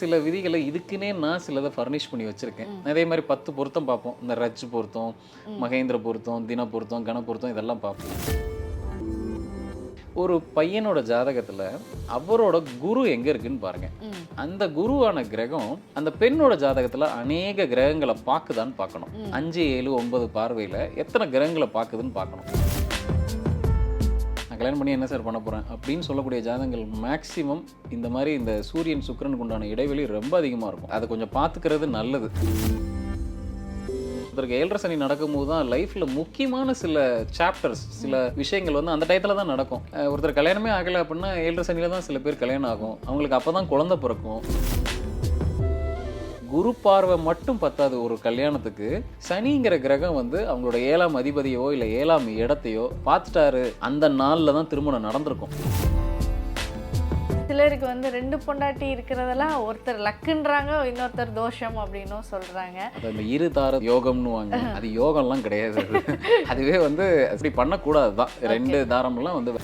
சில விதிகளை இதுக்குன்னே நான் சிலதை ஃபர்னிஷ் பண்ணி வச்சிருக்கேன். அதே மாதிரி பத்து பொருத்தம் பார்ப்போம். இந்த ரஜ் பொருத்தம் மகேந்திர பொருத்தம் தின பொருத்தம் கண பொருத்தம் இதெல்லாம் பார்ப்போம். ஒரு பையனோட ஜாதகத்துல அவரோட குரு எங்க இருக்குன்னு பாருங்க. அந்த குருவான கிரகம் அந்த பெண்ணோட ஜாதகத்துல அநேக கிரகங்களை பார்க்குதான்னு பார்க்கணும். அஞ்சு ஏழு ஒன்பது பார்வையில எத்தனை கிரகங்களை பார்க்குதுன்னு பார்க்கணும். நான் கல்யாணம் பண்ணி என்ன சார் பண்ண போகிறேன் அப்படின்னு சொல்லக்கூடிய ஜாதகங்கள் மேக்ஸிமம் இந்த மாதிரி இந்த சூரியன் சுக்கரனுக்கு உண்டான இடைவெளி ரொம்ப அதிகமாக இருக்கும். அதை கொஞ்சம் பார்த்துக்கிறது நல்லது. ஒருத்தருக்கு ஏழரை சனி நடக்கும்போது தான் லைஃப்பில் முக்கியமான சில சாப்டர்ஸ் சில விஷயங்கள் வந்து அந்த டயத்தில் தான் நடக்கும். ஒருத்தர் கல்யாணமே ஆகலை அப்படின்னா ஏழரை சனியில் தான் சில பேர் கல்யாணம் ஆகும். அவங்களுக்கு அப்போ தான் குழந்தை பிறக்கும். குரு பார்வை மட்டும் பத்தாது ஒரு கல்யாணத்துக்கு. சனிங்கிற கிரகம் வந்து அவங்களோட ஏழாம் அதிபதியோ இல்லை ஏழாம் இடத்தையோ பார்த்துட்டாரு. அந்த நாளில் தான் திருமணம் நடந்திருக்கும். சிலருக்கு வந்து ரெண்டு பொண்டாட்டி இருக்கிறதெல்லாம் ஒருத்தர் லக்குன்றாங்க இன்னொருத்தர் தோஷம் அப்படின்னும் சொல்றாங்க. அந்த இரு தார யோகம்னு வாங்க. அது யோகம்லாம் கிடையாது. அது அதுவே வந்து அப்படி பண்ணக்கூடாது தான் ரெண்டு தாரம்லாம் வந்து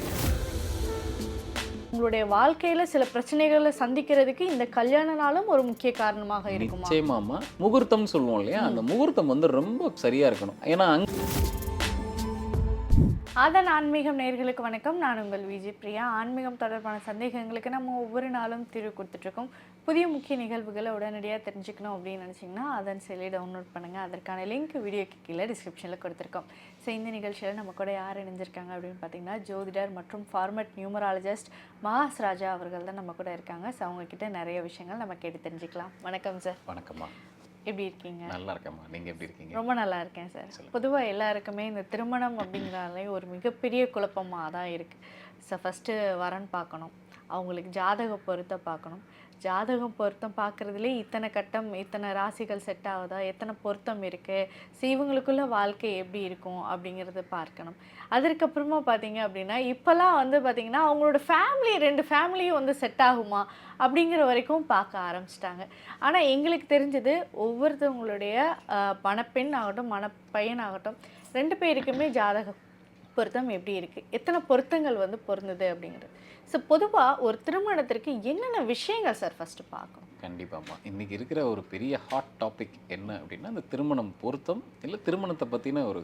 உங்களுடைய வாழ்க்கையில சில பிரச்சனைகளை சந்திக்கிறதுக்கு இந்த கல்யாண நாளும் ஒரு முக்கிய காரணமாக இருக்குமா? நிச்சயமாமா முகூர்த்தம் சொல்லுவோம் இல்லையா? அந்த முகூர்த்தம் வந்து ரொம்ப சரியா இருக்கணும். ஏன்னா அதன் ஆன்மீகம் நேர்களுக்கு வணக்கம். நான் உங்கள் விஜய் பிரியா. ஆன்மீகம் தொடர்பான சந்தேகங்களுக்கு நம்ம ஒவ்வொரு நாளும் தீர்வு கொடுத்துட்ருக்கோம். புதிய முக்கிய நிகழ்வுகளை உடனடியாக தெரிஞ்சுக்கணும் அப்படின்னு நினச்சிங்கன்னா அதன் செயலி டவுன்லோட் பண்ணுங்கள் அதற்கான லிங்க் வீடியோக்கு கீழே டிஸ்கிரிப்ஷனில் கொடுத்துருக்கோம். ஸோ இந்த நிகழ்ச்சியில் நம்ம கூட யார் இணைஞ்சிருக்காங்க அப்படின்னு பார்த்தீங்கன்னா ஜோதிடர் மற்றும் ஃபார்மட் நியூமராலஜிஸ்ட் மகாஸ் ராஜா அவர்கள் தான் நம்ம கூட இருக்காங்க. ஸோ அவங்கக்கிட்ட நிறைய விஷயங்கள் நம்ம கேட்டு தெரிஞ்சுக்கலாம். வணக்கம் சார் வணக்கம்மா. எப்படி இருக்கீங்க? நல்லா இருக்கேம்மா. நீங்க எப்படி இருக்கீங்க? ரொம்ப நல்லா இருக்கேன் சார் பொதுவாக எல்லாருக்குமே இந்த திருமணம் அப்படிங்கிறாலே ஒரு மிகப்பெரிய குழப்பமாக தான் இருக்குது ஸோ ஃபஸ்ட்டு வரன் பார்க்கணும். அவங்களுக்கு ஜாதக பொருத்த பார்க்கணும். ஜாதகம் பொருத்தம் பார்க்குறதுலே இத்தனை கட்டம் இத்தனை ராசிகள் செட் ஆகுதா எத்தனை பொருத்தம் இருக்குது ஸோ இவங்களுக்குள்ள வாழ்க்கை எப்படி இருக்கும் அப்படிங்கிறத பார்க்கணும். அதற்கப்புறமா பார்த்தீங்க அப்படின்னா இப்போல்லாம் வந்து பார்த்திங்கன்னா அவங்களோட ஃபேமிலி ரெண்டு ஃபேமிலியும் வந்து செட் ஆகுமா அப்படிங்கிற வரைக்கும் பார்க்க ஆரம்பிச்சிட்டாங்க. ஆனால் எங்களுக்கு தெரிஞ்சது ஒவ்வொருத்தவங்களுடைய மணப்பெண் ஆகட்டும் மணப்பையன் ஆகட்டும் ரெண்டு பேருக்குமே ஜாதக பொருத்தம் எப்படி இருக்குது எத்தனை பொருத்தங்கள் வந்து பொருந்தது அப்படிங்கிறது. ஸோ பொதுவாக ஒரு திருமணத்திற்கு என்னென்ன விஷயங்கள் சார் ஃபஸ்ட்டு பார்க்கணும்? கண்டிப்பாம்மா. இன்னைக்கு இருக்கிற ஒரு பெரிய ஹாட் டாபிக் என்ன அப்படின்னா இந்த திருமணம் பொருத்தம் இல்லை திருமணத்தை பற்றின ஒரு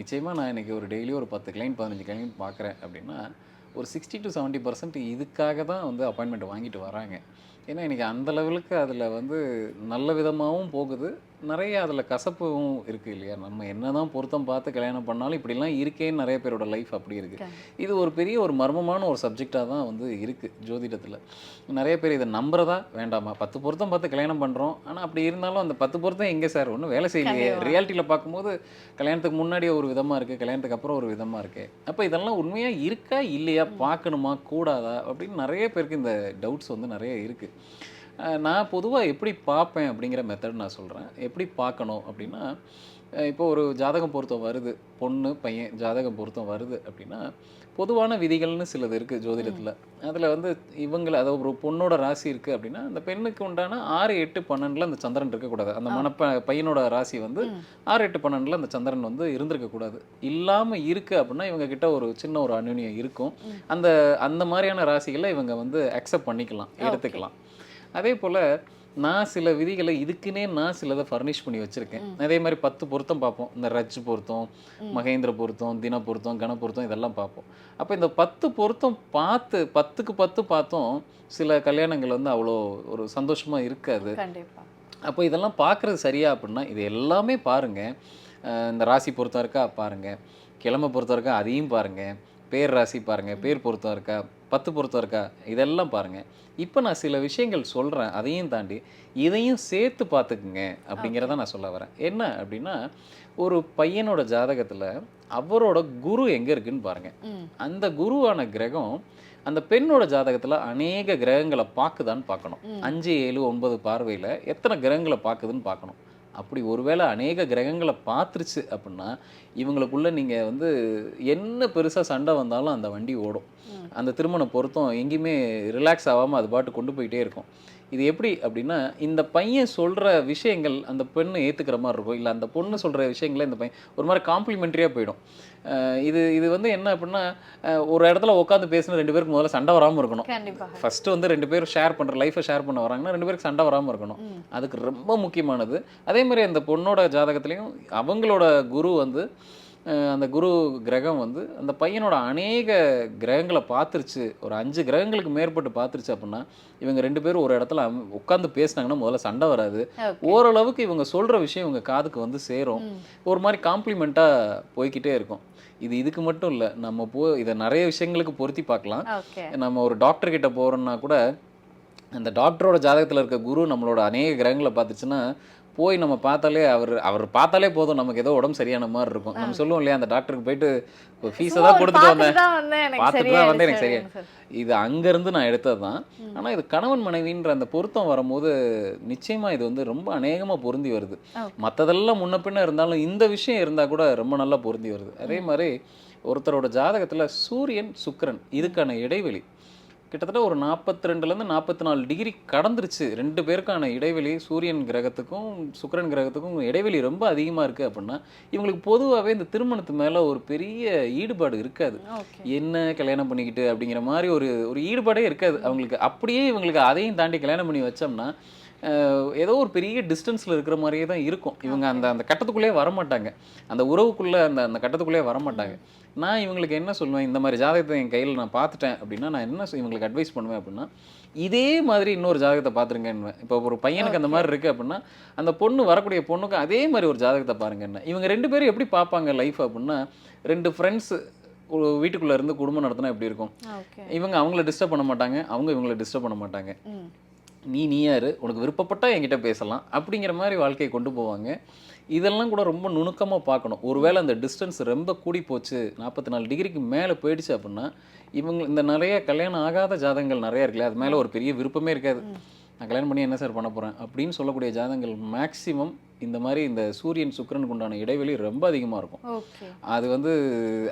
நிச்சயமாக நான் இன்னைக்கு ஒரு டெய்லி ஒரு பத்து கிளைண்ட் பதினஞ்சு கிளைண்ட் பார்க்குறேன் அப்படின்னா ஒரு சிக்ஸ்டி டு செவன்ட்டி பர்சன்ட் இதுக்காக தான் வந்து அப்பாயின்மெண்ட் வாங்கிட்டு வராங்க. ஏன்னா இன்றைக்கி அந்த லெவலுக்கு அதில் வந்து நல்ல விதமாகவும் போகுது. நிறைய அதில் கசப்பும் இருக்குது இல்லையா? நம்ம என்ன தான் பொருத்தம் பார்த்து கல்யாணம் பண்ணாலும் இப்படிலாம் இருக்கேன்னு நிறைய பேரோட லைஃப் அப்படி இருக்குது இது ஒரு பெரிய ஒரு மர்மமான ஒரு சப்ஜெக்டாக தான் வந்து இருக்குது ஜோதிடத்தில். நிறைய பேர் இதை நம்புறதா வேண்டாமா? பத்து பொருத்தம் பார்த்து கல்யாணம் பண்ணுறோம் ஆனால் அப்படி இருந்தாலும் அந்த பத்து பொருத்தம் எங்கே சார்? ஒன்றும் வேலை செய்யலையே. ரியாலிட்டியில் பார்க்கும்போது கல்யாணத்துக்கு முன்னாடி ஒரு விதமாக இருக்குது கல்யாணத்துக்கு அப்புறம் ஒரு விதமாக இருக்குது அப்போ இதெல்லாம் உண்மையாக இருக்கா? இல்லையா? பார்க்கணுமா? கூடாதா? அப்படின்னு நிறைய பேருக்கு இந்த டவுட்ஸ் வந்து நிறைய இருக்குது நான் பொதுவாக எப்படி பார்ப்பேன் அப்படிங்கிற மெத்தட் நான் சொல்கிறேன் எப்படி பார்க்கணும் அப்படின்னா இப்போ ஒரு ஜாதகம் பொருத்தம் வருது பொண்ணு பையன் ஜாதகம் பொருத்தம் வருது அப்படின்னா பொதுவான விதிகள்னு சிலது இருக்குது ஜோதிடத்தில். அதில் வந்து இவங்களை அதாவது ஒரு பொண்ணோட ராசி இருக்குது அப்படின்னா அந்த பெண்ணுக்கு உண்டான ஆறு எட்டு பன்னெண்டில் அந்த சந்திரன் இருக்கக்கூடாது. அந்த மனப்ப பையனோட ராசி வந்து ஆறு எட்டு பன்னெண்டில் அந்த சந்திரன் வந்து இருந்திருக்கக்கூடாது. இல்லாமல் இருக்குது அப்படின்னா இவங்க கிட்ட ஒரு சின்ன ஒரு அனுநியம் இருக்கும். அந்த அந்த மாதிரியான ராசிகளை இவங்க வந்து அக்செப்ட் பண்ணிக்கலாம் எடுத்துக்கலாம். அதே போல் நான் சில விதிகளை இதுக்குன்னே நான் சிலதை ஃபர்னிஷ் பண்ணி வச்சுருக்கேன். அதே மாதிரி பத்து பொருத்தம் பார்ப்போம். இந்த ரஜ் பொருத்தம் மகேந்திர பொருத்தம் தின பொருத்தம் கண பொருத்தம் இதெல்லாம் பார்ப்போம். அப்போ இந்த பத்து பொருத்தம் பார்த்து பத்துக்கு பத்து பார்த்தோம் சில கல்யாணங்கள் வந்து அவ்வளோ ஒரு சந்தோஷமாக இருக்காது. அப்போ இதெல்லாம் பார்க்குறது சரியா அப்படின்னா இது எல்லாமே பாருங்கள் இந்த ராசி பொருத்தம் இருக்கா? பாருங்கள் கிழமை பொருத்தம் இருக்கா? அதையும் பாருங்கள் பேர் ராசி பாருங்கள் பேர் பொருத்தம் இருக்கா பத்து பொருத்தம் இருக்கா இதெல்லாம் பாருங்கள் இப்போ நான் சில விஷயங்கள் சொல்கிறேன் அதையும் தாண்டி இதையும் சேர்த்து பார்த்துக்குங்க அப்படிங்கிறத நான் சொல்ல வரேன். என்ன அப்படின்னா ஒரு பையனோட ஜாதகத்தில் அவரோட குரு எங்கே இருக்குன்னு பாருங்கள் அந்த குருவான கிரகம் அந்த பெண்ணோட ஜாதகத்துல அநேக கிரகங்களை பார்க்குதான்னு பார்க்கணும். அஞ்சு ஏழு ஒன்பது பார்வையில எத்தனை கிரகங்களை பார்க்குதுன்னு பார்க்கணும். அப்படி ஒருவேளை அநேக கிரகங்களை பார்த்துருச்சு அப்படின்னா இவங்களுக்குள்ள நீங்க வந்து என்ன பெருசா சண்டை வந்தாலும் அந்த வண்டி ஓடும். அந்த திருமண பொருத்தம் எங்கேயுமே ரிலாக்ஸ் ஆகாம அது பாட்டு கொண்டு போயிட்டே இருக்கும் இது எப்படி அப்படின்னா இந்த பையன் சொல்ற விஷயங்கள் அந்த பெண்ணு ஏத்துக்கிற மாதிரி இருக்கும். இல்லை அந்த பொண்ணு சொல்ற விஷயங்களை இந்த பையன் ஒரு மாதிரி காம்ப்ளிமெண்ட்ரியாக போயிடும். இது இது வந்து என்ன அப்படின்னா ஒரு இடத்துல உட்காந்து பேசின ரெண்டு பேருக்கு முதல்ல சண்டை வராமல் இருக்கணும். ஃபர்ஸ்ட் வந்து ரெண்டு பேரும் ஷேர் பண்ணுற லைஃப்பை ஷேர் பண்ண வராங்கன்னா ரெண்டு பேருக்கு சண்டை வராமல் இருக்கணும். அதுக்கு ரொம்ப முக்கியமானது. அதே மாதிரி அந்த பொண்ணோட ஜாதகத்துலேயும் அவங்களோட குரு வந்து அந்த குரு கிரகம் வந்து அந்த பையனோட அநேக கிரகங்களை பார்த்துருச்சு. ஒரு அஞ்சு கிரகங்களுக்கு மேற்பட்டு பார்த்துருச்சு அப்படின்னா இவங்க ரெண்டு பேரும் ஒரு இடத்துல உட்காந்து பேசினாங்கன்னா முதல்ல சண்டை வராது. ஓரளவுக்கு இவங்க சொல்கிற விஷயம் இவங்க காதுக்கு வந்து சேரும். ஒரு மாதிரி காம்ப்ளிமெண்ட்டாக போய்க்கிட்டே இருக்கும். இது இதுக்கு மட்டும் இல்லை நம்ம போ இதை நிறைய விஷயங்களுக்கு பொருத்தி பார்க்கலாம். நம்ம ஒரு டாக்டர் கிட்ட போகிறோம்னா கூட அந்த டாக்டரோட ஜாதகத்தில் இருக்க குரு நம்மளோட அநேக கிரகங்களை பார்த்துச்சுன்னா போய் நம்ம பார்த்தாலே அவர் அவர் பார்த்தாலே போதும். நமக்கு ஏதோ உடம்பு சரியான மாதிரி இருக்கும். நம்ம சொல்லுவோம் இல்லையா அந்த டாக்டருக்கு போயிட்டு ஃபீஸை தான் கொடுத்துட்டு வந்தேன். பார்த்துட்டு தான் வந்தேன். எனக்கு சரியா இது அங்கேருந்து நான் எடுத்தது தான். ஆனால் இது கணவன் மனைவின்ற அந்த பொருத்தம் வரும்போது நிச்சயமாக இது வந்து ரொம்ப அநேகமாக பொருந்தி வருது. மற்றதெல்லாம் முன்ன பின்ன இருந்தாலும் இந்த விஷயம் இருந்தால் கூட ரொம்ப நல்லா பொருந்தி வருது. அதே மாதிரி ஒருத்தரோட ஜாதகத்தில் சூரியன் சுக்கிரன் இதுக்கான இடைவெளி. கிட்டத்தட்ட ஒரு நாற்பத்தி ரெண்டுலேருந்து நாற்பத்தி நாலு டிகிரி கடந்துருச்சு. ரெண்டு பேருக்கான இடைவெளி சூரியன் கிரகத்துக்கும் சுக்கிரன் கிரகத்துக்கும் இடைவெளி ரொம்ப அதிகமாக இருக்குது அப்படின்னா இவங்களுக்கு பொதுவாகவே இந்த திருமணத்து மேலே ஒரு பெரிய ஈடுபாடு இருக்காது. என்ன கல்யாணம் பண்ணிக்கிட்டு அப்படிங்கிற மாதிரி ஒரு ஒரு ஈடுபாடே இருக்காது. அவங்களுக்கு அப்படியே இவங்களுக்கு அதையும் தாண்டி கல்யாணம் பண்ணி வச்சோம்னா ஏதோ ஒரு பெரிய டிஸ்டன்ஸில் இருக்கிற மாதிரியே தான் இருக்கும். இவங்க அந்த அந்த கட்டத்துக்குள்ளேயே வரமாட்டாங்க. அந்த உறவுக்குள்ளே அந்த அந்த கட்டத்துக்குள்ளேயே வரமாட்டாங்க. நான் இவங்களுக்கு என்ன சொல்லுவேன்? இந்த மாதிரி ஜாதகத்தை என் கையில் நான் பார்த்துட்டேன் அப்படின்னா நான் என்ன இவங்களுக்கு அட்வைஸ் பண்ணுவேன் அப்படின்னா இதே மாதிரி இன்னொரு ஜாதகத்தை பார்த்துருங்கன்னுவேன் இப்போ ஒரு பையனுக்கு அந்த மாதிரி இருக்குது அப்படின்னா அந்த பொண்ணு வரக்கூடிய பொண்ணுக்கு அதே மாதிரி ஒரு ஜாதகத்தை பாருங்க என்ன. இவங்க ரெண்டு பேரும் எப்படி பார்ப்பாங்க லைஃப் அப்படின்னா ரெண்டு ஃப்ரெண்ட்ஸ் வீட்டுக்குள்ளே இருந்து குடும்பம் நடத்தினா எப்படி இருக்கும்? இவங்க அவங்கள டிஸ்டர்ப் பண்ண மாட்டாங்க அவங்க இவங்கள டிஸ்டர்ப் பண்ண மாட்டாங்க. நீ நீயாரு உனக்கு விருப்பப்பட்டா என்கிட்ட பேசலாம். அப்படிங்கிற மாதிரி வாழ்க்கையை கொண்டு போவாங்க. இதெல்லாம் கூட ரொம்ப நுணுக்கமாக பார்க்கணும். ஒருவேளை அந்த டிஸ்டன்ஸ் ரொம்ப கூடி போச்சு நாற்பத்தி நாலு டிகிரிக்கு மேலே போயிடுச்சு அப்படின்னா இவங்க இந்த நிறைய கல்யாணம் ஆகாத ஜாதகங்கள் நிறையா இருக்குல்ல அது மேலே ஒரு பெரிய விருப்பமே இருக்காது. நான் கல்யாணம் பண்ணி என்ன சார் பண்ண போகிறேன் அப்படின்னு சொல்லக்கூடிய ஜாதகங்கள் மேக்ஸிமம் இந்த மாதிரி இந்த சூரியன் சுக்கிரனுக்கு உண்டான இடைவெளி ரொம்ப அதிகமாக இருக்கும். அது வந்து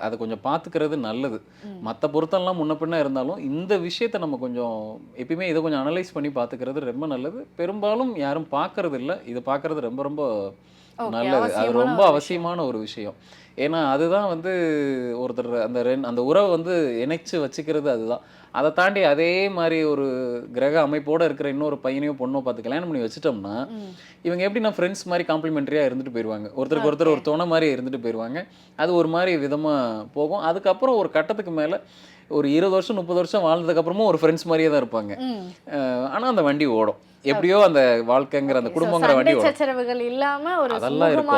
அதை கொஞ்சம் பார்த்துக்கிறது நல்லது. மற்ற பொருத்தம்லாம் முன்ன பின்ன இருந்தாலும் இந்த விஷயத்தை நம்ம கொஞ்சம் எப்பயுமே இதை கொஞ்சம் அனலைஸ் பண்ணி பார்த்துக்கிறது ரொம்ப நல்லது. பெரும்பாலும் யாரும் பார்க்கறது இல்லை இதை பார்க்கறது ரொம்ப ரொம்ப நல்லது. அது ரொம்ப அவசியமான ஒரு விஷயம். ஏன்னா அதுதான் வந்து ஒருத்தர் அந்த ரெண் அந்த உறவை வந்து இணைச்சு வச்சுக்கிறது அதுதான். அதை தாண்டி அதே மாதிரி ஒரு கிரக அமைப்போட இருக்கிற இன்னொரு பையனையோ பொண்ணோ பார்த்து கல்யாணம் பண்ணி வச்சுட்டோம்னா இவங்க எப்படின்னா ஃப்ரெண்ட்ஸ் மாதிரி காம்ப்ளிமெண்ட்ரியாக இருந்துட்டு போயிடுவாங்க ஒருத்தருக்கு ஒருத்தர் ஒரு துணை மாதிரி இருந்துட்டு போயிடுவாங்க அது ஒரு மாதிரி விதமாக போகும். அதுக்கப்புறம் ஒரு கட்டத்துக்கு மேலே ஒரு இருபது வருஷம் முப்பது வருஷம் வாழ்ந்ததுக்கப்புறமும் ஒரு ஃப்ரெண்ட்ஸ் மாதிரியே தான் இருப்பாங்க. ஆனால் அந்த வண்டி ஓடும். எப்படியோ அந்த வாழ்க்கைங்கிற அந்த குடும்பங்கிற வண்டி சச்சரவுகள் இல்லாம ஒரு அதெல்லாம் இருக்கும்.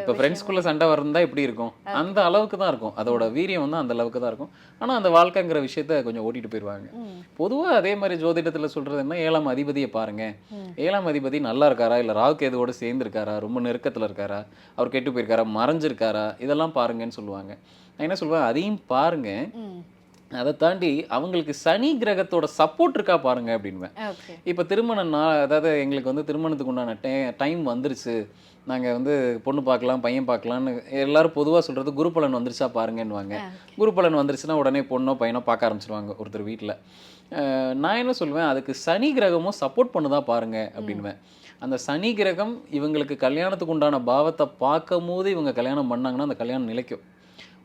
இப்போ. ஃப்ரெண்ட்ஸ்குள்ளே சண்டை வரந்தா எப்படி இருக்கும்? அந்த அளவுக்கு தான் இருக்கும். அதோட வீரியம் வந்து அந்த அளவுக்கு தான் இருக்கும். ஆனால் அந்த வாழ்க்கைங்கிற விஷயத்த கொஞ்சம் ஓட்டிட்டு போயிடுவாங்க ம் பொதுவாக அதே மாதிரி ஜோதிடத்தில் சொல்கிறது என்ன ஏழாம் அதிபதியை பாருங்க. ம். ஏழாம் அதிபதி நல்லா இருக்காரா? இல்லை ராகு கேதுவோட சேர்ந்து இருக்காரா ரொம்ப நெருக்கத்தில் இருக்காரா? அவர் கெட்டு போயிருக்காரா? மறைஞ்சிருக்காரா? இதெல்லாம் பாருங்கன்னு சொல்லுவாங்க. நான் என்ன சொல்லுவேன்? அதையும் பாருங்க. அதை தாண்டி அவங்களுக்கு சனி கிரகத்தோட சப்போர்ட் இருக்கா பாருங்க அப்படின்வேன் இப்போ திருமணம் நான் அதாவது எங்களுக்கு வந்து திருமணத்துக்கு உண்டான டை டைம் வந்துருச்சு. நாங்கள் வந்து பொண்ணு பார்க்கலாம் பையன் பார்க்கலான்னு எல்லாரும் பொதுவாக சொல்கிறது குரு பலன் வந்துருச்சா பாருங்கன்னுவாங்க. குரு பலன் வந்துருச்சுன்னா உடனே பொண்ணோ பையனோ பார்க்க ஆரம்பிச்சிருவாங்க ஒருத்தர் வீட்டில் நான் என்ன சொல்லுவேன் அதுக்கு சனி கிரகமும் சப்போர்ட் பண்ணுதா பாருங்க அப்படின்வேன் அந்த சனி கிரகம் இவங்களுக்கு கல்யாணத்துக்கு உண்டான பாவத்தை பார்க்கும் போது இவங்க கல்யாணம் பண்ணாங்கன்னா அந்த கல்யாணம் நிலைக்கும்.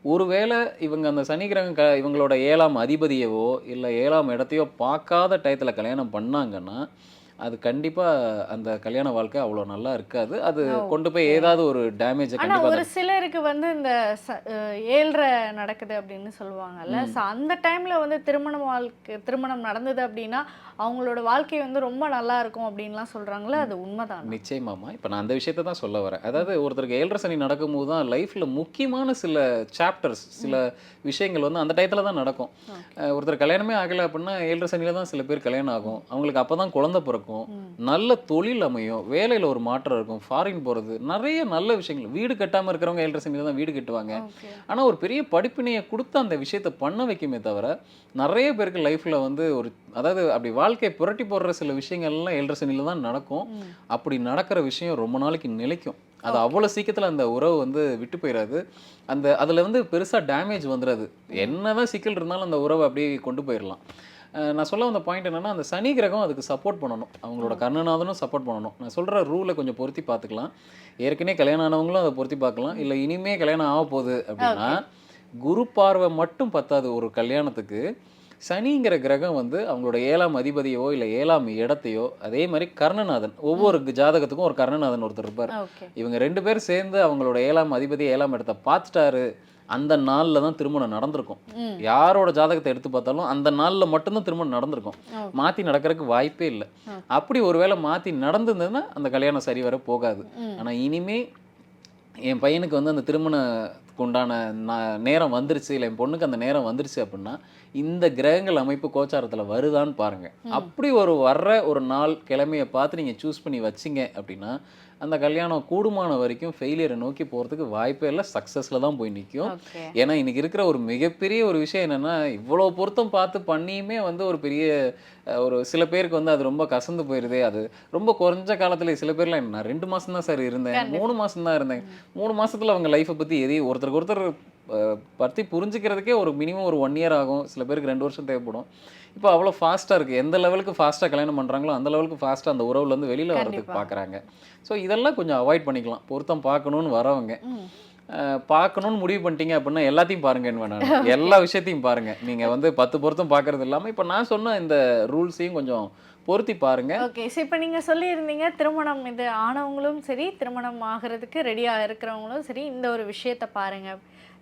ஒருவேளை இவங்க அந்த சனி கிரகம் க இவங்களோட ஏழாம் அதிபதியவோ இல்லை ஏழாம் இடத்தையோ பார்க்காத டயத்தில் கல்யாணம் பண்ணாங்கன்னா அது கண்டிப்பாக அந்த கல்யாண வாழ்க்கை அவ்வளோ நல்லா இருக்காது. அது கொண்டு போய் ஏதாவது ஒரு டேமேஜை ஆனா கண்டிப்பாக ஒரு சிலருக்கு வந்து இந்த ஏழ்ரை நடக்குது அப்படின்னு சொல்லுவாங்கல்ல. ஸோ அந்த டைம்ல வந்து திருமணம் வாழ்க்கை திருமணம் நடந்தது அப்படின்னா அவங்களோட வாழ்க்கை வந்து ரொம்ப நல்லா இருக்கும் அப்படின்லாம் சொல்றாங்களே அது உண்மைதான்? நிச்சயமாமா இப்போ நான் அந்த விஷயத்தை தான் சொல்ல வரேன். அதாவது ஒருத்தருக்கு ஏழரை சனி நடக்கும்போது தான் லைஃப்பில் முக்கியமான சில சாப்டர்ஸ் சில விஷயங்கள் வந்து அந்த டயத்தில் தான் நடக்கும். ஒருத்தர் கல்யாணமே ஆகலை அப்படின்னா ஏழரை சனியில் தான் சில பேர் கல்யாணம் ஆகும். அவங்களுக்கு அப்போ தான் குழந்தை பிறக்கும். இருக்கும். நல்ல தொழில் அமையும். வேலையில் ஒரு மாற்றம் இருக்கும். ஃபாரின் போகிறது நிறைய நல்ல விஷயங்கள். வீடு கட்டாமல் இருக்கிறவங்க ஏழரை சனியில் தான் வீடு கட்டுவாங்க. ஆனால் ஒரு பெரிய படிப்பினையை கொடுத்து அந்த விஷயத்தை பண்ண வைக்குமே தவிர நிறைய பேருக்கு லைஃப்பில் வந்து ஒரு அதாவது அப்படி வாழ்க்கையை புரட்டி போடுற சில விஷயங்கள்லாம் ஏழரை சனியில் தான் நடக்கும். அப்படி நடக்கிற விஷயம் ரொம்ப நாளைக்கு நிலைக்கும். அது அவ்வளோ சீக்கிரத்தில் அந்த உறவு வந்து விட்டு போயிடாது அந்த அதில் வந்து பெருசாக டேமேஜ் வந்துடாது என்னதான் சிக்கல் இருந்தாலும் அந்த உறவை அப்படியே கொண்டு போயிடலாம் நான் சொல்ல வந்த பாயிண்ட் என்னன்னா அந்த சனி கிரகம் அதுக்கு சப்போர்ட் பண்ணணும். அவங்களோட கர்ணநாதனும் சப்போர்ட் பண்ணணும். நான் சொல்கிற ரூலை கொஞ்சம் பொருத்தி பார்த்துக்கலாம். ஏற்கனவே கல்யாணம் ஆனவங்களும் அதை பொருத்தி பார்க்கலாம். இல்லை இனிமே கல்யாணம் ஆக போகுது அப்படின்னா குரு பார்வை மட்டும் பத்தாது ஒரு கல்யாணத்துக்கு. சனிங்கிற கிரகம் வந்து அவங்களோட ஏழாம் அதிபதியோ இல்லை ஏழாம் இடத்தையோ அதே மாதிரி கர்ணநாதன். ஒவ்வொரு ஜாதகத்துக்கும் ஒரு கர்ணநாதன் ஒருத்தர் இருப்பார். இவங்க ரெண்டு பேர் சேர்ந்து அவங்களோட ஏழாம் அதிபதி ஏழாம் இடத்தை பார்த்துட்டாரு. அந்த நாளில் தான் திருமணம் நடந்திருக்கும் யாரோட ஜாதகத்தை எடுத்து பார்த்தாலும் அந்த நாளில் மட்டும்தான் திருமணம் நடந்திருக்கும். மாற்றி நடக்கிறதுக்கு வாய்ப்பே இல்லை. அப்படி ஒருவேளை மாற்றி நடந்திருந்ததுன்னா அந்த கல்யாணம் சரி வர போகாது. ஆனால் இனிமே என் பையனுக்கு வந்து அந்த திருமணத்துக்கு உண்டான நேரம் வந்துருச்சு இல்லை என் பொண்ணுக்கு அந்த நேரம் வந்துருச்சு அப்படின்னா இந்த கிரகங்கள் அமைப்பு கோச்சாரத்தில் வருதான்னு பாருங்க. அப்படி ஒரு வர்ற ஒரு நாள் கிழமையை பார்த்து நீங்கள் சூஸ் பண்ணி வச்சிங்க அப்படின்னா அந்த கல்யாணம் கூடுமான வரைக்கும் ஃபெயிலியரை நோக்கி போகிறதுக்கு வாய்ப்பே இல்லை சக்ஸஸில் தான் போய் நிற்கும் ஏன்னா இன்னைக்கு இருக்கிற ஒரு மிகப்பெரிய ஒரு விஷயம் என்னன்னா இவ்வளோ பொருத்தம் பார்த்து பண்ணியுமே வந்து ஒரு பெரிய ஒரு சில பேருக்கு வந்து அது ரொம்ப கசந்து போயிருது அது ரொம்ப குறைஞ்ச காலத்துல சில பேர்லாம் நான் ரெண்டு மாசம் தான் சார் இருந்தேன் மூணு மாசம் தான் இருந்தேன். மூணு மாசத்துல அவங்க லைஃப்பை பத்தி எதையும் ஒருத்தருக்கு ஒருத்தர் பத்தி புரிஞ்சுக்கிறதுக்கே ஒரு மினிமம் ஒரு ஒன் இயர் ஆகும். சில பேருக்கு ரெண்டு வருஷம் தேவைப்படும். இப்போ அவ்வளோ ஃபாஸ்ட்டாக இருக்குது எந்த லெவலுக்கு ஃபாஸ்ட்டாக கல்யாணம் பண்ணுறாங்களோ அந்த லெவலுக்கு ஃபாஸ்ட்டாக அந்த உறவுலேருந்து வெளியில் வரதுக்கு. பார்க்குறாங்க ஸோ இதெல்லாம் கொஞ்சம் அவாய்ட் பண்ணிக்கலாம். பொருத்தம் பார்க்கணுன்னு வரவங்க. பார்க்கணும்னு முடிவு பண்ணிட்டீங்க அப்படின்னா எல்லாத்தையும் பாருங்கன்னு வேணாம் எல்லா விஷயத்தையும் பாருங்க. நீங்க வந்து பத்து பொருத்தம் பார்க்கறது இல்லாம இப்போ நான் சொன்ன இந்த ரூல்ஸையும் கொஞ்சம் பொருத்தி பாருங்க. ஓகே ஸோ இப்போ நீங்கள் சொல்லியிருந்தீங்க திருமணம் இது ஆனவங்களும் சரி திருமணம் ஆகிறதுக்கு ரெடியாக இருக்கிறவங்களும் சரி இந்த ஒரு விஷயத்தை பாருங்க.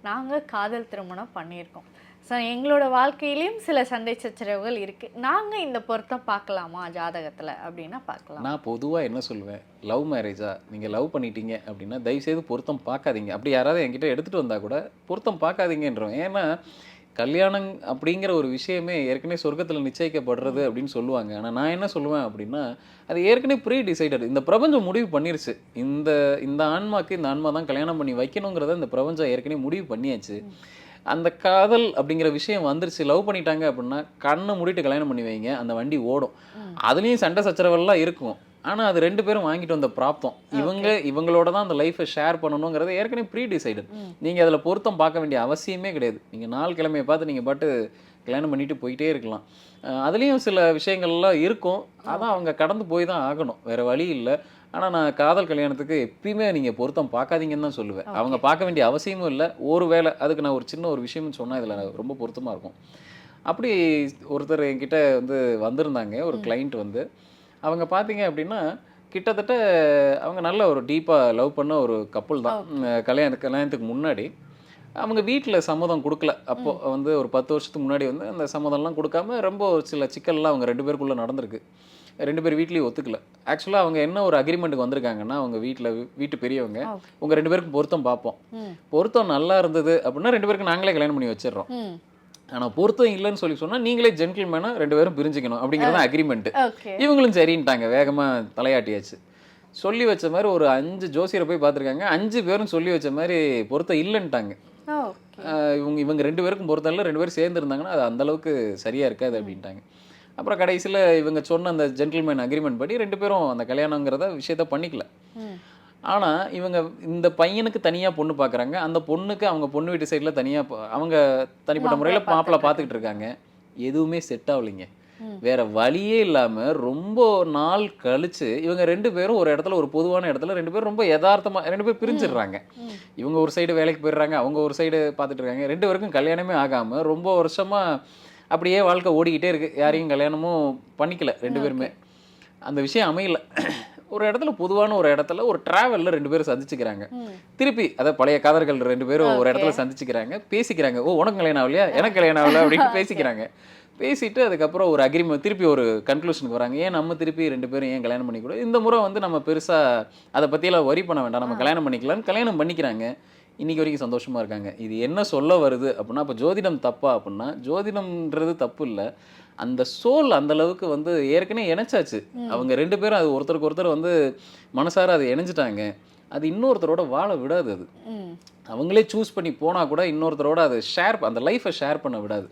நாங்கள் காதல் திருமணம் பண்ணியிருக்கோம். ஸோ எங்களோட வாழ்க்கையிலையும் சில சண்டை சச்சரவுகள் இருக்குது நாங்கள் இந்த பொருத்தம் பார்க்கலாமா ஜாதகத்தில் அப்படின்னா பார்க்கலாம். நான் பொதுவாக என்ன சொல்லுவேன்? லவ் மேரேஜா நீங்கள் லவ் பண்ணிட்டீங்க அப்படின்னா தயவுசெய்து பொருத்தம் பார்க்காதீங்க. அப்படி யாராவது என்கிட்ட எடுத்துகிட்டு வந்தால் கூட பொருத்தம் பார்க்காதீங்கன்றோம். ஏன்னா கல்யாணம் அப்படிங்கிற ஒரு விஷயமே ஏற்கனவே சொர்க்கத்தில் நிச்சயிக்கப்படுறது அப்படின்னு சொல்லுவாங்க. ஆனால் நான் என்ன சொல்லுவேன் அப்படின்னா அது ஏற்கனவே ப்ரீ டிசைடட் இந்த பிரபஞ்சம் முடிவு பண்ணிருச்சு. இந்த இந்த ஆன்மாக்கு இந்த ஆன்மா தான் கல்யாணம் பண்ணி வைக்கணுங்கிறத இந்த பிரபஞ்சம் ஏற்கனவே முடிவு பண்ணியாச்சு. அந்த காதல் அப்படிங்கிற விஷயம் வந்துருச்சு. லவ் பண்ணிட்டாங்க அப்படின்னா கண்ணை மூடிட்டு கல்யாணம் பண்ணி வைங்க. அந்த வண்டி ஓடும். அதுலேயும் சண்டை சச்சரவெல்லாம் இருக்கும். ஆனால் அது ரெண்டு பேரும் வாங்கிட்டு வந்த பிராப்தம் இவங்க இவங்களோட தான் அந்த லைஃப்பை ஷேர் பண்ணணுங்கிறது ஏற்கனவே ப்ரீ டிசைடட் நீங்கள் அதில் பொருத்தம் பார்க்க வேண்டிய அவசியமே கிடையாது. நீங்கள் நாள் கிழமையை பார்த்து நீங்கள் பாட்டு கல்யாணம் பண்ணிட்டு போயிட்டே இருக்கலாம். அதுலேயும் சில விஷயங்கள்லாம் இருக்கும். அதான் அவங்க கடந்து போய் தான் ஆகணும். வேற வழி இல்லை. ஆனால் நான் காதல் கல்யாணத்துக்கு எப்பயுமே நீங்கள் பொருத்தம் பார்க்காதீங்கன்னு தான் சொல்லுவேன். அவங்க பார்க்க வேண்டிய அவசியமும் இல்லை. ஒரு வேளை அதுக்கு நான் ஒரு சின்ன ஒரு விஷயம்னு சொன்னால் இதில் ரொம்ப பொருத்தமாக இருக்கும். அப்படி ஒருத்தர் என்கிட்ட வந்து வந்திருந்தாங்க. ஒரு கிளைண்ட் வந்து. அவங்க பார்த்தீங்க அப்படின்னா கிட்டத்தட்ட அவங்க நல்ல ஒரு டீப்பாக லவ் பண்ண ஒரு கப்புள் தான். கல்யாண கல்யாணத்துக்கு முன்னாடி அவங்க வீட்டில் சம்மதம் கொடுக்கல. அப்போ வந்து ஒரு பத்து வருஷத்துக்கு முன்னாடி வந்து அந்த சம்மதம்லாம் கொடுக்காம ரொம்ப சில சிக்கல்லாம் அவங்க ரெண்டு பேருக்குள்ளே நடந்திருக்கு. ரெண்டு பேர் வீட்லேயும் ஒத்துக்கல. ஆக்சுவலாக அவங்க என்ன ஒரு அக்ரிமெண்ட்டுக்கு வந்திருக்காங்கன்னா அவங்க வீட்டில் வீட்டு பெரியவங்க. உங்கள் ரெண்டு பேருக்கும் பொருத்தம் பார்ப்போம். பொருத்தம் நல்லா இருந்தது அப்படின்னா ரெண்டு பேருக்கு நாங்களே கல்யாணம் பண்ணி வச்சிடுறோம். ஆனால் பொருத்தம் இல்லைன்னு சொல்லி சொன்னால் நீங்களே ஜென்டில்மேனாக ரெண்டு பேரும் பிரிஞ்சுக்கணும் அப்படிங்கிறது அக்ரிமெண்ட் இவங்களும் சரின்ட்டாங்க வேகமாக தலையாட்டியாச்சு. சொல்லி வச்ச மாதிரி ஒரு அஞ்சு ஜோசியரை போய் பார்த்துருக்காங்க. அஞ்சு பேரும் சொல்லி வச்ச மாதிரி பொருத்தம் இல்லைன்ட்டாங்க. இவங்க இவங்க ரெண்டு பேருக்கும் பொருத்தம் இல்லை ரெண்டு பேரும் சேர்ந்து இருந்தாங்கன்னா அது அந்த அளவுக்கு சரியா இருக்காது அப்படின்ட்டாங்க. அப்புறம் கடைசியில் இவங்க சொன்ன அந்த ஜென்டில்மேன் அக்ரிமெண்ட் படி ரெண்டு பேரும் அந்த கல்யாணங்கிறத விஷயத்த பண்ணிக்கல. ஆனால் இவங்க இந்த பையனுக்கு தனியாக பொண்ணு பார்க்குறாங்க அந்த பொண்ணுக்கு அவங்க பொண்ணு வீட்டு சைடில் தனியாக அவங்க தனிப்பட்ட முறையில் மாப்பிள்ளை பார்த்துக்கிட்டு இருக்காங்க. எதுவுமே செட் ஆகலைங்க. வேற வழியே இல்லாமல் ரொம்ப நாள் கழிச்சு இவங்க ரெண்டு பேரும் ஒரு இடத்துல ஒரு பொதுவான இடத்துல ரெண்டு பேரும் ரொம்ப யதார்த்தமா ரெண்டு பேரும் பிரிஞ்சிடுறாங்க. இவங்க ஒரு சைடு வேலைக்கு போயிடுறாங்க அவங்க ஒரு சைடு பார்த்துட்டு இருக்காங்க. ரெண்டு பேருக்கும் கல்யாணமே ஆகாமல் ரொம்ப வருஷமா அப்படியே வாழ்க்கை ஓடிக்கிட்டே இருக்கு. யாரையும் கல்யாணமும் பண்ணிக்கல ரெண்டு பேருமே. அந்த விஷயம் அமையல. ஒரு இடத்துல பொதுவான ஒரு இடத்துல ஒரு டிராவல்ல ரெண்டு பேரும் சந்திச்சுக்கிறாங்க. திருப்பி அதாவது பழைய காதல்கள் ரெண்டு பேரும் ஒரு. இடத்துல சந்திச்சுக்கிறாங்க. பேசிக்கிறாங்க. ஓ உனக்கு கல்யாணம் ஆகலையா? எனக்கு கல்யாணம் ஆகல அப்படின்னு பேசிக்கிறாங்க. பேசிட்டு அதுக்கப்புறம் ஒரு அக்ரிமெண்ட் திருப்பி ஒரு கன்க்ளூஷனுக்கு வராங்க. ஏன் நம்ம திருப்பி ரெண்டு பேரும் ஏன் கல்யாணம் பண்ணிக்கூடாது இந்த முறை வந்து நம்ம பெருசா அதை பற்றியெல்லாம் வரி பண்ண வேண்டாம். நம்ம கல்யாணம் பண்ணிக்கலாம்னு கல்யாணம் பண்ணிக்கிறாங்க. இன்னைக்கு வரைக்கும் சந்தோஷமா இருக்காங்க. இது என்ன சொல்ல வருது அப்படின்னா அப்போ ஜோதிடம் தப்பா அப்படின்னா ஜோதிடம்ன்றது தப்பு இல்லை. அந்த சோல் அந்த அளவுக்கு வந்து ஏற்கனவே இணைச்சாச்சு. அவங்க ரெண்டு பேரும் அது ஒருத்தருக்கு ஒருத்தர் வந்து மனசார அது இணைஞ்சிட்டாங்க. அது இன்னொருத்தரோட வாழ விடாது அது. அவங்களே சூஸ் பண்ணி போனா கூட இன்னொருத்தரோட அதை ஷேர் அந்த லைஃப்பை ஷேர் பண்ண விடாது.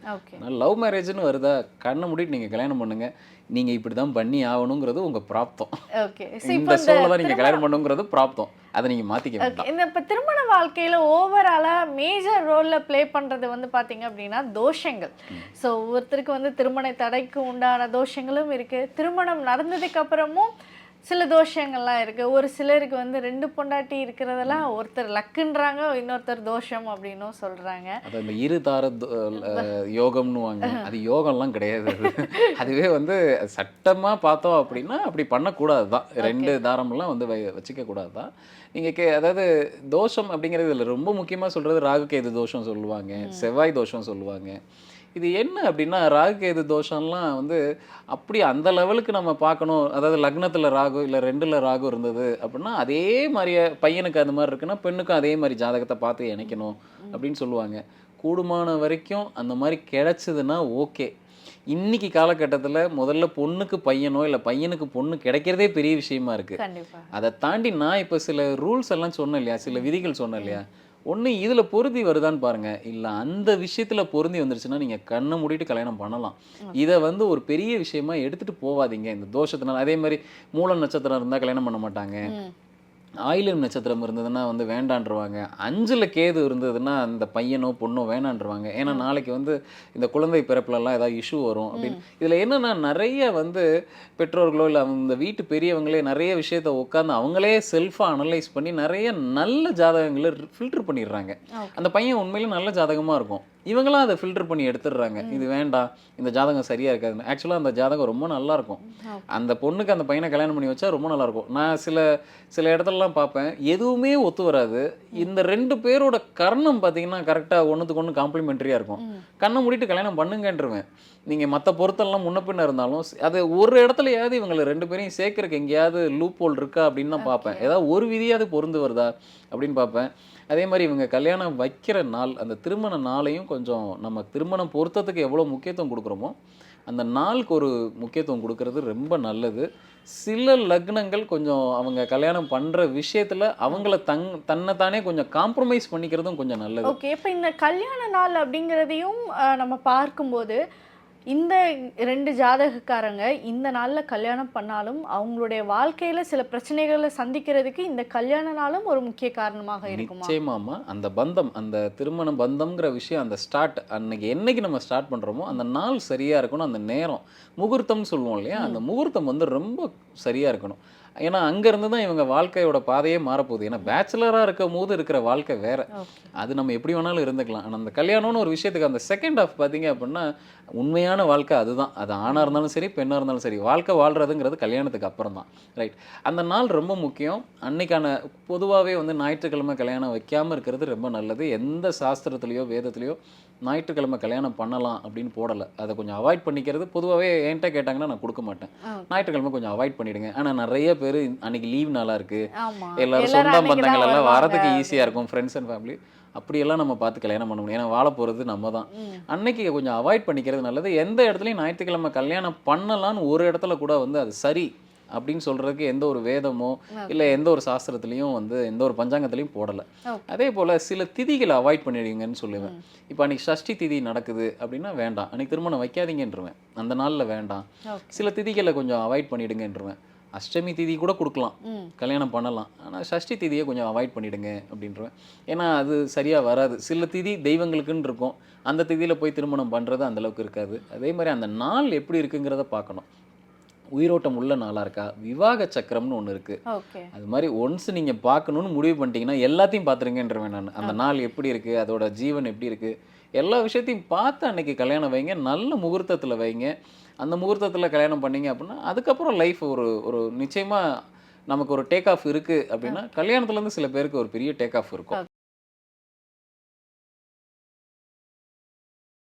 லவ் மேரேஜ்னு வருதா? கண்ணை மூடிட்டு நீங்கள் கல்யாணம் பண்ணுங்க. நீங்க இப்படி தான் பண்ணி ஆகணுங்கிறது உங்க பிராப்தம். ஓகே இந்த சோலை தான் நீங்க கல்யாணம் பண்ணுங்கிறது பிராப்தம். அதை நீங்க வேண்டாம். ஓகே இந்த இப்போ திருமண வாழ்க்கையில ஓவராலாக மேஜர் ரோல்ல ப்ளே பண்றது வந்து பாத்தீங்க அப்படின்னா தோஷங்கள். ஸோ ஒவ்வொருத்தருக்கு வந்து திருமண தடைக்கு உண்டான தோஷங்களும் இருக்கு. திருமணம் நடந்ததுக்கு அப்புறமும் சில தோஷங்கள்லாம் இருக்கு. ஒரு சிலருக்கு வந்து ரெண்டு பொண்டாட்டி இருக்கிறதெல்லாம் ஒருத்தர் லக்குன்றாங்க இன்னொருத்தர் தோஷம் அப்படின்னும் சொல்றாங்க. அது அந்த இரு தார யோகம்னு வாங்க. அது யோகம்லாம் கிடையாது. அது அதுவே வந்து சட்டமா பார்த்தோம் அப்படின்னா அப்படி பண்ணக்கூடாது தான். ரெண்டு தாரமெல்லாம் வந்து வச்சுக்க கூடாது தான். நீங்க கே அதாவது தோஷம் அப்படிங்கிறது இதுல ரொம்ப முக்கியமா சொல்றது ராகுகேது தோஷம் சொல்லுவாங்க. செவ்வாய் தோஷம் சொல்லுவாங்க. இது என்ன அப்படின்னா ராகுகேது தோஷம்லாம் வந்து அப்படி அந்த லெவலுக்கு நம்ம பார்க்கணும். அதாவது லக்னத்துல ராகு இல்லை ரெண்டுல ராகு இருந்தது அப்படின்னா அதே மாதிரியே பையனுக்கு அந்த மாதிரி இருக்குன்னா பெண்ணுக்கும் அதே மாதிரி ஜாதகத்தை பார்த்து இணைக்கணும் அப்படின்னு சொல்லுவாங்க. கூடுமான வரைக்கும் அந்த மாதிரி கிடைச்சதுன்னா ஓகே. இன்னைக்கு காலகட்டத்தில் முதல்ல பொண்ணுக்கு பையனோ இல்லை பையனுக்கு பொண்ணு கிடைக்கிறதே பெரிய விஷயமா இருக்கு. அதை தாண்டி நான் இப்போ சில ரூல்ஸ் எல்லாம் சொன்னேன் இல்லையா? சில விதிகள் சொன்னேன் இல்லையா? ஒன்று இதில் பொருந்தி வருதான்னு பாருங்க. இல்லை அந்த விஷயத்தில் பொருந்தி வந்துருச்சுன்னா நீங்கள் கண்ணை மூடிட்டு கல்யாணம் பண்ணலாம். இதை வந்து ஒரு பெரிய விஷயமா எடுத்துட்டு போவாதீங்க. இந்த தோஷத்தினால அதே மாதிரி மூல நட்சத்திரம் இருந்தால் கல்யாணம் பண்ண மாட்டாங்க. ம் ஆயிலம் நட்சத்திரம் இருந்ததுன்னா வந்து வேண்டான்றுவாங்க. அஞ்சுல கேது இருந்ததுன்னா அந்த பையனோ பொண்ணோ வேணான்றுவாங்க. ஏன்னா நாளைக்கு வந்து இந்த குழந்தை பிறப்புலலாம் ஏதாவது இஷ்யூ வரும். அப்படின்னு இதில் என்னன்னா நிறைய வந்து பெற்றோர்களோ இல்லை இந்த வீட்டு பெரியவங்களே நிறைய விஷயத்த உட்காந்து அவங்களே செல்ஃபாக அனலைஸ் பண்ணி நிறைய நல்ல ஜாதகங்களை ஃபில்டர் பண்ணிடுறாங்க. அந்த பையன் உண்மையிலே நல்ல ஜாதகமாக இருக்கும். இவங்களாம் அதை ஃபில்டர் பண்ணி எடுத்துடுறாங்க. இது வேண்டாம் இந்த ஜாதகம் சரியா இருக்காது ஆக்சுவலாக அந்த ஜாதகம் ரொம்ப நல்லா இருக்கும் Okay. அந்த பொண்ணுக்கு அந்த பையனை கல்யாணம் பண்ணி வச்சா ரொம்ப நல்லா இருக்கும் நான் சில சில இடத்துலலாம் பார்ப்பேன் எதுவுமே ஒத்து வராது. இந்த ரெண்டு பேரோட கர்ணம் பார்த்தீங்கன்னா கரெக்டாக ஒன்றுத்துக்கு ஒன்று காம்ப்ளிமெண்ட்ரியாக இருக்கும். கண்ணை மூடிட்டு கல்யாணம் பண்ணுங்கன்றுவேன். நீங்கள் மற்ற பொருத்தெல்லாம் முன்ன பின்ன இருந்தாலும் அது ஒரு இடத்துலயாவது இவங்களை ரெண்டு பேரையும் சேர்க்கறதுக்கு எங்கேயாவது லூப் ஹோல் இருக்கா அப்படின்னு தான் பார்ப்பேன். ஏதாவது ஒரு விதியாவது பொருந்து வருதா அப்படின்னு பார்ப்பேன். அதே மாதிரி இவங்க கல்யாணம் வைக்கிற நாள் அந்த திருமண நாளையும் கொஞ்சம் நம்ம திருமணம் பொருத்தத்துக்கு எவ்வளோ முக்கியத்துவம் கொடுக்குறோமோ அந்த நாளுக்கு ஒரு முக்கியத்துவம் கொடுக்கறது ரொம்ப நல்லது. சில லக்னங்கள் கொஞ்சம் அவங்க கல்யாணம் பண்ணுற விஷயத்தில் அவங்கள தங் தன்னைத்தானே கொஞ்சம் காம்ப்ரமைஸ் பண்ணிக்கிறதும் கொஞ்சம் நல்லது. ஓகே இப்போ இந்த கல்யாண நாள் அப்படிங்கிறதையும் நம்ம பார்க்கும்போது இந்த ரெண்டு ஜாதகக்காரங்க இந்த நாளில் கல்யாணம் பண்ணாலும் அவங்களுடைய வாழ்க்கையில சில பிரச்சனைகளை சந்திக்கிறதுக்கு இந்த கல்யாண நாளும் ஒரு முக்கிய காரணமாக இருக்குமா? நிச்சயமாமா அந்த பந்தம் அந்த திருமண பந்தம்ங்கிற விஷயம் அந்த ஸ்டார்ட் அன்னைக்கு என்னைக்கு நம்ம ஸ்டார்ட் பண்றோமோ அந்த நாள் சரியா இருக்கணும் அந்த நேரம் முகூர்த்தம்னு சொல்லுவோம் இல்லையா? அந்த முகூர்த்தம் வந்து ரொம்ப சரியா இருக்கணும். ஏன்னா அங்க இருந்து தான் இவங்க வாழ்க்கையோட பாதையே மாறப்போகுது. ஏன்னா பேச்சுலரா இருக்கும் போது இருக்கிற வாழ்க்கை வேற. அது நம்ம எப்படி வேணாலும் இருந்துக்கலாம். ஆனால் அந்த கல்யாணம்னு ஒரு விஷயத்துக்கு அந்த செகண்ட் ஆஃப் பார்த்தீங்க அப்படின்னா உண்மையான வாழ்க்கை அதுதான். அது ஆணாக இருந்தாலும் சரி பெண்ணாக இருந்தாலும் சரி வாழ்க்கை வாழ்கிறதுங்கிறது கல்யாணத்துக்கு அப்புறம் தான். ரைட் அந்த நாள் ரொம்ப முக்கியம். அன்னைக்கான பொதுவாகவே வந்து ஞாயிற்றுக்கிழமை கல்யாணம் வைக்காமல் இருக்கிறது ரொம்ப நல்லது. எந்த சாஸ்திரத்துலேயோ வேதத்துலேயோ ஞாயிற்றுக்கிழமை கல்யாணம் பண்ணலாம் அப்படின்னு போடலை. அதை கொஞ்சம் அவாய்ட் பண்ணிக்கிறது பொதுவாகவே என்கிட்ட கேட்டாங்கன்னா நான் கொடுக்க மாட்டேன். ஞாயிற்றுக்கிழமை கொஞ்சம் அவாய்ட் பண்ணிடுங்க. ஆனால் நிறைய பேர் அன்னைக்கு லீவ் நாளாக இருக்குது எல்லாரும் சொந்த பந்தங்கள் எல்லாம். வரதுக்கு ஈஸியா இருக்கும். ஃப்ரெண்ட்ஸ் அண்ட் ஃபேமிலி அப்படியெல்லாம் நம்ம பார்த்து கல்யாணம் பண்ண முடியும். ஏன்னா வாழ போறது நம்ம தான். அன்னைக்கு கொஞ்சம் அவாய்ட் பண்ணிக்கிறது நல்லது. எந்த இடத்துலையும் ஞாயிற்றுக்கிழமை கல்யாணம் பண்ணலாம்னு ஒரு இடத்துல கூட வந்து அது சரி. அப்படின்னு சொல்றதுக்கு எந்த ஒரு வேதமோ இல்ல எந்த ஒரு சாஸ்திரத்துலயும் வந்து எந்த ஒரு பஞ்சாங்கத்திலையும் போடல. அதே போல சில திதிகளை அவாய்ட் பண்ணிடுங்கன்னு சொல்லுவேன். இப்போ அன்னைக்கு சஷ்டி திதி நடக்குது அப்படின்னா வேண்டாம். அன்னைக்கு திருமணம் வைக்காதீங்கன்றுவேன். அந்த நாள்ல வேண்டாம். சில திதிகளை கொஞ்சம் அவாய்ட் பண்ணிடுங்கன்றுவேன். அஷ்டமி திதி கூட கொடுக்கலாம். கல்யாணம் பண்ணலாம். ஆனால் சஷ்டி திதியை கொஞ்சம் அவாய்ட் பண்ணிடுங்க அப்படின்றேன் ஏன்னா அது சரியாக வராது. சில திதி தெய்வங்களுக்குன்னு இருக்கும். அந்த திதியில் போய் திருமணம் பண்ணுறது அந்த அளவுக்கு இருக்காது. அதே மாதிரி அந்த நாள் எப்படி இருக்குங்கிறத பார்க்கணும். உயிரோட்டம் உள்ள நாளாக இருக்கா? விவாக சக்கரம்னு ஒன்று இருக்குது அது மாதிரி ஒன்ஸ் நீங்கள் பார்க்கணுன்னு முடிவு பண்ணிட்டீங்கன்னா எல்லாத்தையும் பார்த்துருங்கன்றவேன் நான். அந்த நாள் எப்படி இருக்குது அதோட ஜீவன் எப்படி இருக்குது எல்லா விஷயத்தையும் பார்த்து அன்னைக்கு கல்யாணம் வைங்க. நல்ல முகூர்த்தத்தில் வைங்க. அந்த முகூர்த்தத்தில் கல்யாணம் பண்ணீங்க அப்படின்னா அதுக்கப்புறம் லைஃப் ஒரு ஒரு நிச்சயமாக நமக்கு ஒரு டேக் ஆஃப் இருக்குது அப்படின்னா கல்யாணத்துலேருந்து சில பேருக்கு ஒரு பெரிய டேக் ஆஃப் இருக்கும்.